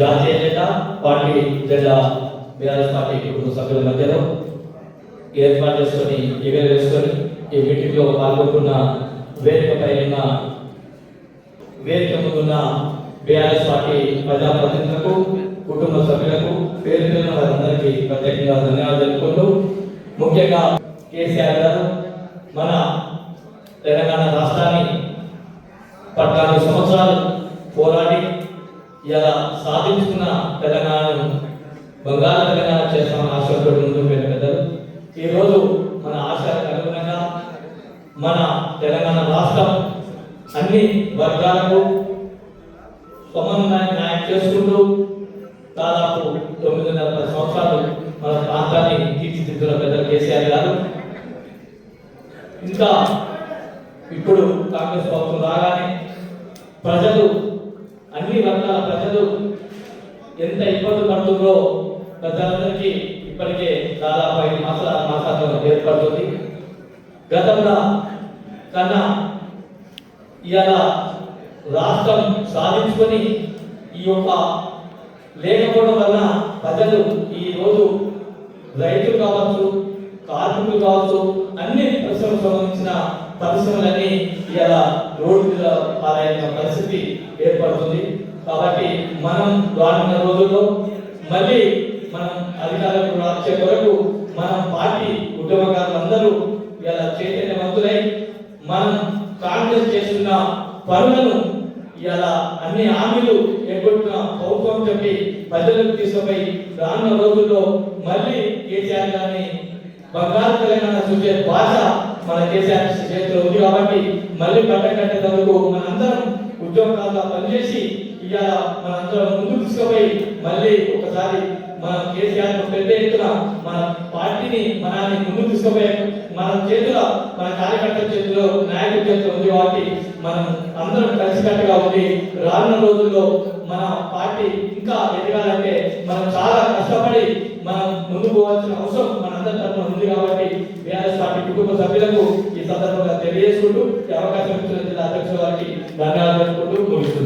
జిల్లా BRS party కుటుంబ సభ్యుల మధ్యలో ఏర్పాటు చేసుకొని ఎగర వేసుకొని ఈ మీటింగ్లో పాల్గొంటున్న వేదికపై ఉన్న వేదిక ముందున్న బీఆర్ఎస్ పార్టీ ప్రజాప్రతినిధులకు కుటుంబ సభ్యులకు పేరు పేరున వారందరికీ ప్రత్యేకంగా ధన్యవాదాలు తెలుపుకుంటూ ముఖ్యంగా కేసీఆర్ గారు మన తెలంగాణ రాష్ట్రాన్ని ఇలా సాధించుకున్న తెలంగాణను బంగారు తెలంగాణ చేస్తామని ఆశతో పెద్ద పెద్దలు. ఈరోజు మన ఆశలకు అనుగుణంగా మన తెలంగాణ రాష్ట్రం అన్ని వర్గాలకు సమన్వయం న్యాయం చేసుకుంటూ దాదాపు తొమ్మిదిన్నర పది సంవత్సరాలు మన ప్రాంతాన్ని తీర్చిదిద్దుల పెద్దలు కేసీఆర్ గారు. ఇంకా ఇప్పుడు కాంగ్రెస్ ప్రభుత్వం రాగానే ప్రజలు అన్ని వర్గాల ప్రజలు ఎంత ఇబ్బంది పడుతుందో ప్రజలందరికీ ఇప్పటికే దాదాపు ఐదు మాసాల మాసాలు ఏర్పడుతుంది. గతంలో కన్నా ఇవాళ రాష్ట్రం సాధించుకొని ఈ యొక్క లేకపోవడం వలన ప్రజలు ఈ రోజు రైతులు కావచ్చు కార్మికులు కావచ్చు అన్ని పరిశ్రమలకు సంబంధించిన పరిశ్రమలన్నీ ఇవాళ రోడ్డు మీద పాలైన పరిస్థితి ఏర్పడుతుంది. కాబట్టి మనం రానున్న రోజుల్లో మళ్ళీ మనం అధికారులకు రాచే వరకు మన పార్టీ ఉద్యమకారులందరూ ఇలా చైతన్యవంతులై మనం కాంగ్రెస్ చేస్తున్న పనులను ఇలా అన్ని హామీలు ఎగ్గొట్టిన ప్రభుత్వం చెప్పి ప్రజలకు తీసుకుపోయి రానున్న రోజుల్లో మళ్ళీ కేసీఆర్ గారిని బంగారు తెలంగాణ చూసే భాష మన కేసీఆర్ చేతిలో ఉంది కాబట్టి మళ్ళీ పట్ట కట్టేందుకు మనందరం ఉద్యోగాల్లో పనిచేసి ఇవాళ మనందరం ముందుకు తీసుకుపోయి మళ్ళీ ఒకసారి మన కేసీఆర్ పెద్ద ఎత్తున మన పార్టీని మనల్ని ముందుకు తీసుకుపోయే మన చేతిలో మన కార్యకర్తల చేతిలో నాయకుల చేతిలో ఉంది కాబట్టి మనం అందరం కలిసికట్టుగా ఉండి రానున్న రోజుల్లో మన పార్టీ ఇంకా ఎదగాలంటే మనం చాలా కష్టపడి మనం ముందుకు పోవాల్సిన అవసరం మనందరి తరఫున ఉంది కాబట్టి బీఆర్ఎస్ పార్టీ కుటుంబ సభ్యులకు ఈ సందర్భంగా తెలియజేసుకుంటూ ఈ అవకాశం ఇచ్చిన జిల్లా అధ్యక్షుల వారికి ధన్యవాదాలు ముగిస్తున్నాను.